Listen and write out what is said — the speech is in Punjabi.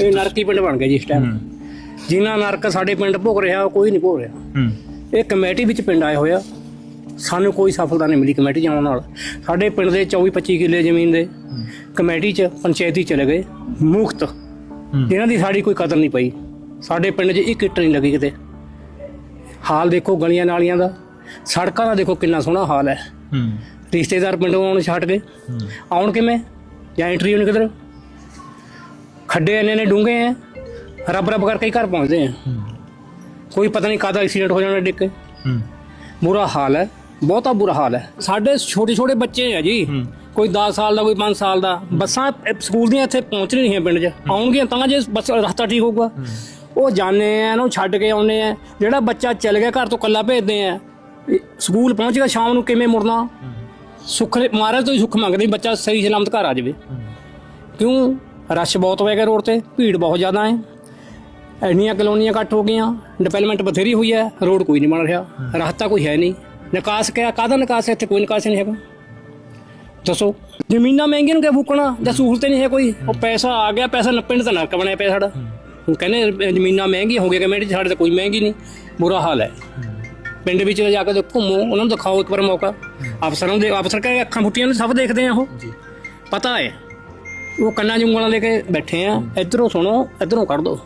ਇਹ ਨਰਕੀ ਪਿੰਡ ਬਣ ਗਿਆ ਜੀ ਇਸ ਟਾਈਮ ਜਿਨ੍ਹਾਂ ਨਰਕ ਸਾਡੇ ਪਿੰਡ ਭੋਗ ਰਿਹਾ ਉਹ ਕੋਈ ਨਹੀਂ ਭੋਗ ਰਿਹਾ। ਇਹ ਕਮੇਟੀ ਵਿੱਚ ਪਿੰਡ ਆਏ ਹੋਇਆ ਸਾਨੂੰ ਕੋਈ ਸਫਲਤਾ ਨਹੀਂ ਮਿਲੀ ਕਮੇਟੀ ਜਾਣ ਨਾਲ। ਸਾਡੇ ਪਿੰਡ ਦੇ 24 25 ਕਿੱਲੇ ਜ਼ਮੀਨ ਦੇ ਕਮੇਟੀ 'ਚ ਪੰਚਾਇਤੀ ਚਲੇ ਗਏ। ਮੁਕਤ। ਇਹਨਾਂ ਦੀ ਸਾਡੀ ਕੋਈ ਕਦਰ ਨਹੀਂ ਪਈ। ਸਾਡੇ ਪਿੰਡ 'ਚ ਇੱਕ ਇੱਟ ਨਹੀਂ ਲੱਗੀ ਕਿਤੇ। ਹਾਲ ਦੇਖੋ ਗਲੀਆਂ ਨਾਲੀਆਂ ਦਾ। ਸੜਕਾਂ ਦਾ ਦੇਖੋ ਕਿੰਨਾ ਸੋਹਣਾ ਹਾਲ ਹੈ। ਹੂੰ। ਰਿਸ਼ਤੇਦਾਰ ਪਿੰਡੋਂ ਆਉਣ ਛੱਡ ਹੂੰ। ਆਉਣ ਕਿਵੇਂ? ਜਾਂ ਐਂਟਰੀ ਹੋਣ ਕਿਧਰ? ਖੱਡੇ ਇੰਨੇ ਨੇ ਡੂੰਘੇ ਐ ਰੱਬ ਰੱਬ ਕਰਕੇ ਹੀ ਘਰ ਪਹੁੰਚਦੇ ਆ। ਹੂੰ। ਕੋਈ ਪਤਾ ਨਹੀਂ ਕਾਹਦਾ ਐਕਸੀਡੈਂਟ ਹੋ ਜਾਣਾ ਡਿੱਗ ਕੇ। ਹੂੰ। ਬੁਰਾ ਹਾਲ ਹੈ ਬਹੁਤਾ ਬੁਰਾ ਹਾਲ ਹੈ। ਸਾਡੇ ਛੋਟੇ ਛੋਟੇ ਬੱਚੇ ਆ ਜੀ ਹੂੰ। ਕੋਈ 10 ਸਾਲ ਦਾ ਕੋਈ 5 ਸਾਲ ਦਾ ਬੱਸਾਂ ਸਕੂਲ ਦੀਆਂ ਇੱਥੇ ਪਹੁੰਚ ਨਹੀਂ ਰਹੀਆਂ ਪਿੰਡ 'ਚ। ਆਉਣਗੀਆਂ ਤਾਂ ਜੇ ਬੱਸ ਰਸਤਾ ਠੀਕ ਹੋਊਗਾ। ਉਹ ਜਾਣੇ ਆ ਇਹਨੂੰ ਛੱਡ ਕੇ ਆਉਨੇ ਆ। ਜਿਹੜਾ ਬੱਚਾ ਚੱਲ ਗਿਆ ਘਰ ਤੋਂ ਕੱਲਾ ਭੇਜਦੇ ਆ। ਸਕੂਲ ਪਹੁੰਚ ਗਿਆ ਸ਼ਾਮ ਨੂੰ ਕਿਵੇਂ ਮੁੜਨਾ? ਸੁੱਖ ਮਹਾਰਾਜ ਤੋਂ ਹੀ ਸੁੱਖ ਮੰਗਦੇ ਬੱਚਾ ਸਹੀ ਸਲਾਮਤ ਘਰ ਆ ਜਾਵੇ। ਕਿਉਂ? ਰਸ਼ ਬਹੁਤ ਹੋਇਆ ਗਿਆ ਰੋਡ ਤੇ ਭੀੜ ਬਹੁਤ ਜ਼ਿਆਦਾ ਹੈ। ਇੰਨੀਆਂ ਕਲੋਨੀਆਂ ਕੱਟ ਹੋ ਗਈਆਂ ਡਿਵੈਲਪਮੈਂਟ ਬਥੇਰੀ ਹੋਈ ਹੈ ਰੋਡ ਕੋਈ ਨਹੀਂ ਬਣ ਰਿਹਾ ਰਸਤਾ ਕੋਈ ਹੈ ਨਹੀਂ। ਨਿਕਾਸ ਕਿਆ ਕਾਹਦਾ ਨਿਕਾਸ ਹੈ ਇੱਥੇ? ਕੋਈ ਨਿਕਾਸ ਨਹੀਂ ਹੈਗਾ। ਦੱਸੋ ਜ਼ਮੀਨਾਂ ਮਹਿੰਗੀਆਂ ਨੂੰ ਕਿਆ ਫੂਕਣਾ? ਜਾਂ ਸਹੂਲਤ ਨਹੀਂ ਹੈ ਕੋਈ? ਉਹ ਪੈਸਾ ਆ ਗਿਆ ਪੈਸਾ ਨੱਪੇ ਨੂੰ ਤਾਂ ਨਰਕ ਬਣਿਆ ਪਿਆ ਸਾਡਾ। ਹੁਣ ਕਹਿੰਦੇ ਜ਼ਮੀਨਾਂ ਮਹਿੰਗੀਆਂ ਹੋ ਗਈਆਂ ਕਮੇਟੀ ਸਾਡੇ ਤਾਂ ਕੋਈ ਮਹਿੰਗੀ ਨਹੀਂ। ਬੁਰਾ ਹਾਲ ਹੈ। ਪਿੰਡ ਵਿੱਚ ਜਾ ਕੇ ਘੁੰਮੋ ਉਹਨਾਂ ਨੂੰ ਦਿਖਾਓ ਇੱਕ ਵਾਰ ਮੌਕਾ। ਅਫਸਰਾਂ ਨੂੰ ਦੇ ਅਫਸਰ ਕਹੇ ਅੱਖਾਂ ਫੁੱਟੀਆਂ ਨੇ ਸਭ ਦੇਖਦੇ ਆ ਉਹ। ਪਤਾ ਹੈ। ਉਹ ਕੰਨਾਂ 'ਚ ਉਂਗਲਾਂ ਲੈ ਕੇ ਬੈਠੇ ਆ। ਇਧਰੋਂ ਸੁਣੋ ਇਧਰੋਂ ਕੱਢ ਦੋ।